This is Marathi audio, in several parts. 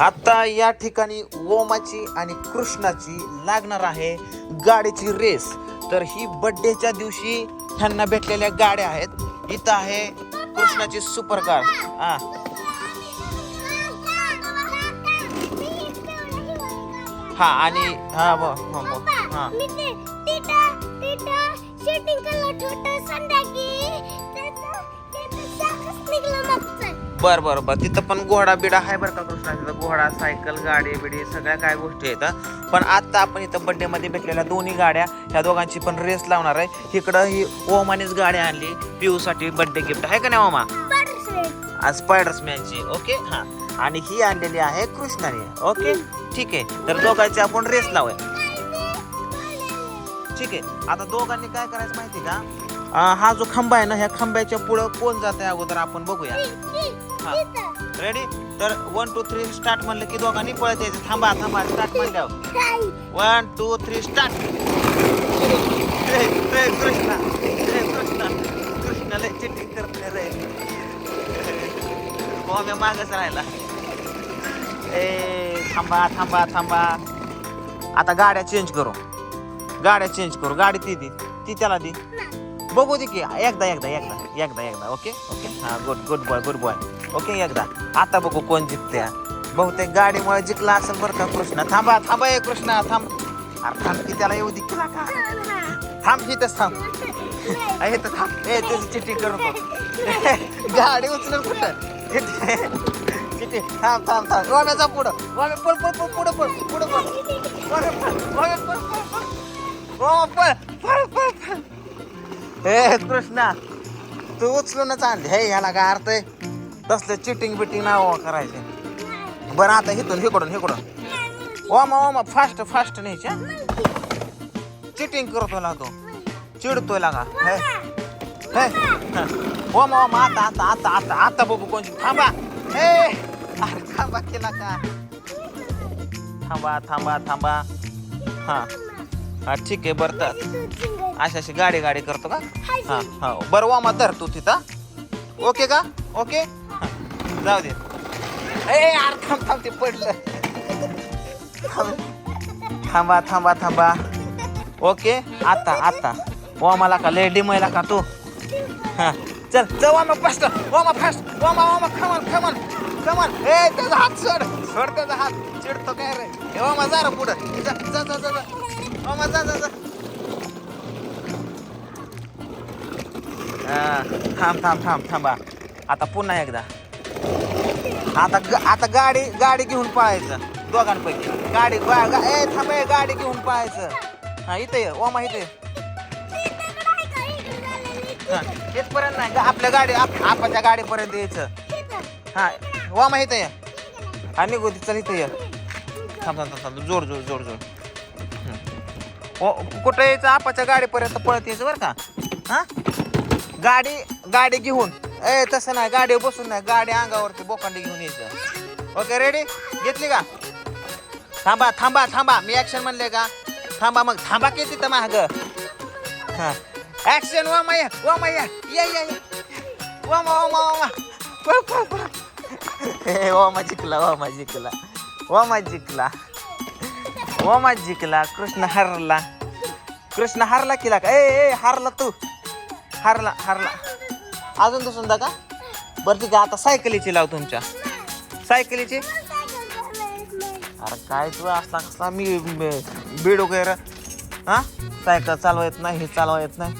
आता या ठिकाणी ओमाची आणि कृष्णाची लागणार आहे गाडीची रेस. तर ही बड्डेच्या दिवशी ह्यांना भेटलेल्या गाड्या आहेत. इथं आहे कृष्णाची सुपर कार हा. हा आणि हा ब हा. हा बर बरं बरं. तिथं पण घोडा बिडा आहे बरं का कृष्णा? तिथं घोडा सायकल गाडी बिडी सगळ्या काय गोष्टी आहेत पण आता आपण इथं बड्डेमध्ये भेटलेल्या दोन्ही गाड्या ह्या दोघांची पण रेस लावणार आहे. इकडं ही ओमानेच गाडी आणली पिऊसाठी बड्डे गिफ्ट आहे का नाही ओमा? आज स्पायडर्समॅनची ओके हां. आणि ही आणलेली आहे कृष्णाने ओके ठीक आहे. तर दोघांची आपण रेस लावूया. ठीक आहे. आता दोघांनी काय करायचं माहिती का? हा जो खांबा आहे ना ह्या खांब्याच्या पुढं कोण जात आहे अगोदर आपण बघूया. रेडी तर वन टू थ्री स्टार्ट म्हणलं की दोघांनी पळत यायचं. थांबा थांबा स्टार्ट म्हणल्यावर. One two three start Krishna. ए, कृष्णा. कृष्णाला चिटिंग करते रे. हो मी मागच राहिला. ए थांबा थांबा थांबा. आता गाड्या चेंज करू. गाड्या चेंज करू. गाडी ती दी. ती त्याला दी. बघू दे की. एकदा एकदा एकदा. एकदा एकदा. ओके ओके हा good good boy good boy okay एकदा. आता बघू कोण जिंकते बहुतेक गाडीमुळे जिंकला असेल बरं का कृष्णा. थांबा थांबा ए कृष्णा थांब. अरे थांब की त्याला येऊ दे की का? थांब इथंच थांब. आहे तर थांब. ए त्याची चिठ्ठी करू नको. गाडी उचलून कुठं? चिठ्ठी. थांब थांब थांब. रोम्याचा पुढं. रोम्या पळ पळ पळ पुढं पळ. पुढं पळ. रोम्या पळ. रोम्या पळ पळ पळ. रोम्या पळ पळ पळ पळ. ए कृष्णा तू उचलूनच आणली. हे ह्याला काय अर्थ आहे? तसलं चिटिंग बिटिंग नाव करायचे. बरं आता हिथून हिकडून हिकडून ओमा ओमा फास्ट फास्ट न्यायच्या चिटिंग करतो ला तो. चिडतोय लागा हे हे. ओमा ओमा आता आता आता आता आता बघू कोणची. थांबा. हे अरे थांबा केला का? थांबा थांबा थांबा. हा. हा ठीक आहे बरं तर. अशी अशी गाडी गाडी करतो का? हा हा. बरं ओमा धर तू तिथं. ओके का? ओके? जाऊ दे. ए यार थांब थांब ते पडलं. थांबा. थांबा थांबा ओके? आता आता. वामाला का लेडी महिला का तू? हां. चल चल वामा फास्ट वामा फास्ट वामा वामा खमन खमन खमन ए त्याचा हात सोड सोड त्याचा हात. चिडतो काय रे? ए वामा जा रे पुढं. जा जा जा जा जा. वामा जा जा जा. हां थांब थांब थांब थांबा. आता पुन्हा एकदा. आता ग- आता गाडी गाडी घेऊन पळायचं. दोघांपैकी. गाडी गा- गा- ए थांब गाडी घेऊन पळायचं. हा इथे ये ओमा इथे ये. हा, इथपर्यंत नाही गा- आपल्या गाडी आप- आपाच्या गाडीपर्यंत यायचं. हा ओमा इथे ये. हा निघू दे, चल इथे ये. थांब थांब थांब थांब जोर जोर जोर जोर. हम्म. ओ कुठं यायचं? आपाच्या गाडीपर्यंत पळत यायचं बरं का? हा? गाडी गाडी घेऊन. ए तसं नाही गाडी बसून नाही गाडी अंगावरती बोकांडी घेऊन यायचं. ओके रेडी घेतली का? थांबा थांबा थांबा. मी ऍक्शन म्हणले का? थांबा मग थांबा की तिथं माग? ऍक्शन वा माया वा माया या. या वा मा वा मा वा मा पळ हे वामा जिंकला वामा जिंकला. वामा जिंकला. वामा जिंकला. कृष्ण हरला. कृष्ण हरला किला का ए ए हारला तू. हारला हारला. अजून तो सुंदा का बरं ठीक आहे आता सायकलीची लाव तुमच्या. सायकलीची? अरे काय तू असला कसला मी बीड वगैरे हा? सायकल चालवा येत नाही हे चालवा येत नाही.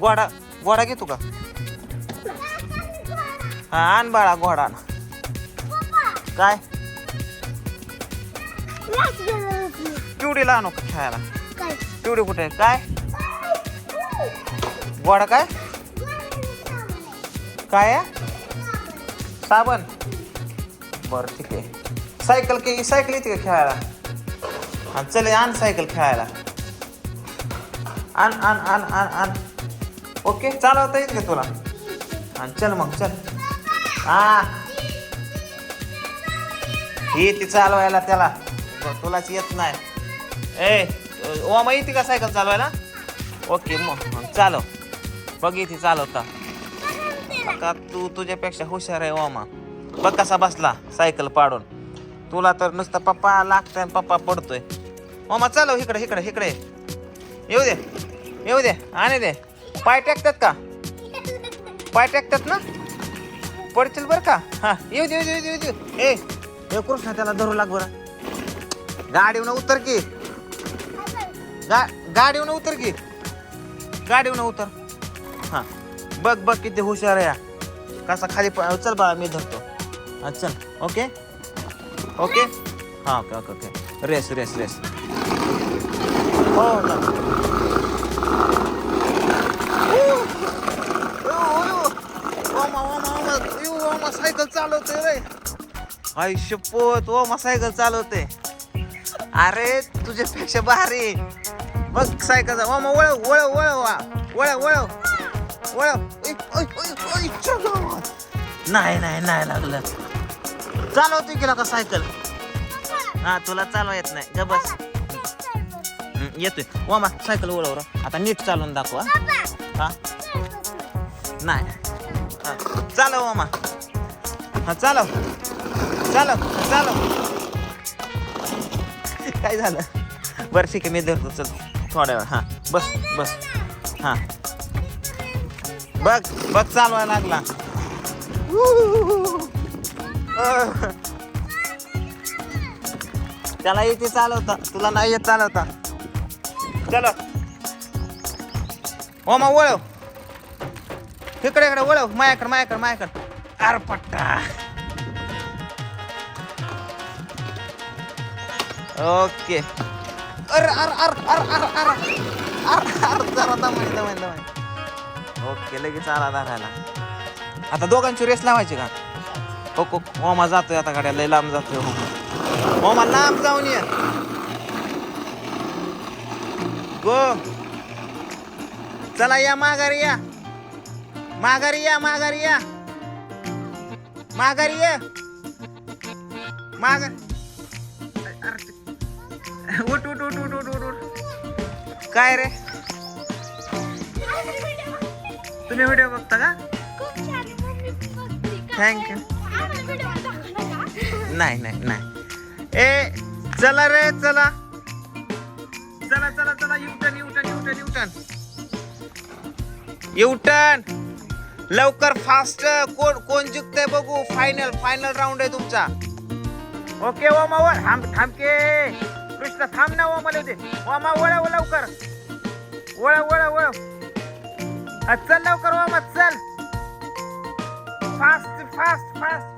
घोडा घोडा घेतो का? हा आण बाळा घोडा आण. काय? पिवडी आणू का खेळायला. पिवडी कुठे? काय? घोडा काय? काय आहे? साबण. बर ठीक आहे. सायकल के सायकल येते का खेळायला? हा चल आण सायकल खेळायला. आण आण आण आण आण. ओके चालवता येत का तुला? आणि चल मग चल. हा. येते चालवायला त्याला. तुलाच येत नाही. ए ओमा येते का सायकल चालवायला? ओके मग मग चालव. बघ इथे चालवता. आता तू तुझ्यापेक्षा हुशार आहे ओमा? बघ कसा बसला सायकल पाडून. तुला तर नुसतं पप्पा लागतंय पप्पा पडतोय. ओमा चालव हो इकडे इकडे इकडे. येऊ दे येऊ दे आणि दे. पाय टेकतात का? पाय टेकतात ना? पडतील बरं का? हा येऊ दे येऊ दे येऊ दे, येऊ दे. ए हे कृष्णा त्याला धरू लाग बरं. गाडीवनं उतर की. गा गाडीवनं उतर की. गाडीवनं उतर. हा. बघ बघ किती हुशार आहे हा. कसा खाली प- चल बा मी धरतो. हा चल. ओके ओके हा okay okay okay race race race हो चल. ओमा ओमा ओमा यू, ओमा सायकल चालवते रे आई शपथ ओमा सायकल चालवते. अरे तुझ्यापेक्षा भारी. बघ सायकल ओमा वळव वळव वळव वा. वळव वळव. वळव. नाही नाही नाही लागलं. चालवतोय की का सायकल? हा तुला चालवा येत नाही. ग बस. येतोय. ओमा सायकल वळव रे. आता नीट चालवून दाखव हा. नाही. हा, चालव मामा हा चालव. चालव चालव. काय झालं? बरं ठीक आहे मी धरतो. चल थोड्या वेळ. हा. बस बस. हा. बघ बघ चालवाय लागला. त्याला येते चालवता तुला नाही येत चालवता. चल. हो मग वळव. इकडे इकडे वळव. मायाकड मायाकड मायाकड. अर पट्टा. ओके. अर अर अर अर अर अर अर अर जरा दमाय दमाय दमाय. ओके लगेच आला धरायला. आता दोघांची रेस लावायची का? हो, हो को ओमा जातोय आता गाड्या लय लांब जातोय हो. ओमा लांब जाऊन ये. गो. चला या माघारी या. माघारी या माघारी या. माघारी ये. माघार उठ उठ उठ उठ उठ उठ उठ. काय रे? तुम्ही व्हिडिओ बघता का? थँक्यू नाही नाही नाही. ए चला रे चला. चला चला चला. युटन युटन युटन युटन युटन लवकर फास्ट कोण कोण जिंकतंय बघू. फायनल फायनल राऊंड आहे तुमचा. ओके ओमा वळ थांब थांबके कृष्ण थांब ना ओमा दे ओमा वळ लवकर. वळ वळ वळ हा, चल लवकर ओमा चल. फास्ट फास्ट फास्ट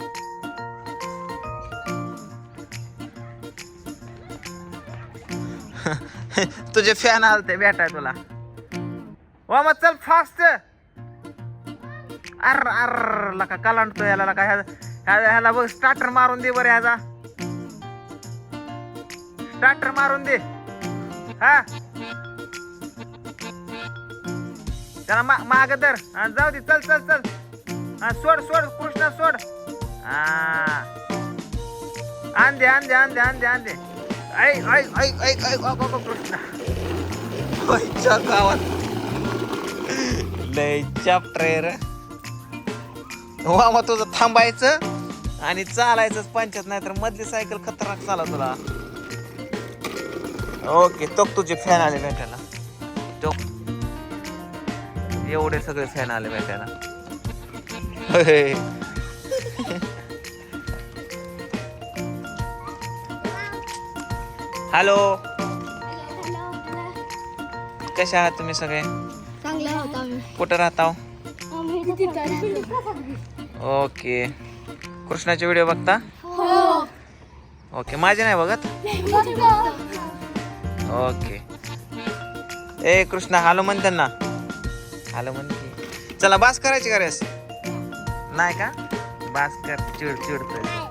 तुझे फॅन आलते भेटाय तुला. ओमा चल फास्ट अर अर लका कलांडतो याला लका ह्या ह्या- ह्याला बघ स्टार्टर मारून दे बरं ह्याचा. स्टार्टर मारून दे. हा? त्याला मा माग धर. हा, जाऊ दे चल चल चल. हा सोड सोड कृष्णा सोड. हा. आण दे आण दे आण दे आण दे आण दे ऐक ऐक ऐक ऐक ऐक अगो, अगो, कृष्णा. वयच्या गावात. लय चॅप्टर वा मग तुझं थांबायचं आणि चालायचंच पंचायत नाही तर मधली सायकल खतरनाक चालव तुला. ओके तो तुझे फॅन आले भेटायला. तो एवढे सगळे फॅन आले भेटायला. हॅलो कशा आहात तुम्ही सगळे? चांगला होता आम्ही. कुठं राहता. ओके कृष्णाचे व्हिडिओ बघता? हो. ओके माझे नाही बघत? ओके ए कृष्णा हॅलो म्हण त्यांना. हॅलो म्हण की. चला बास करायची रेस नाही का? बास कर चिड चिडतोय.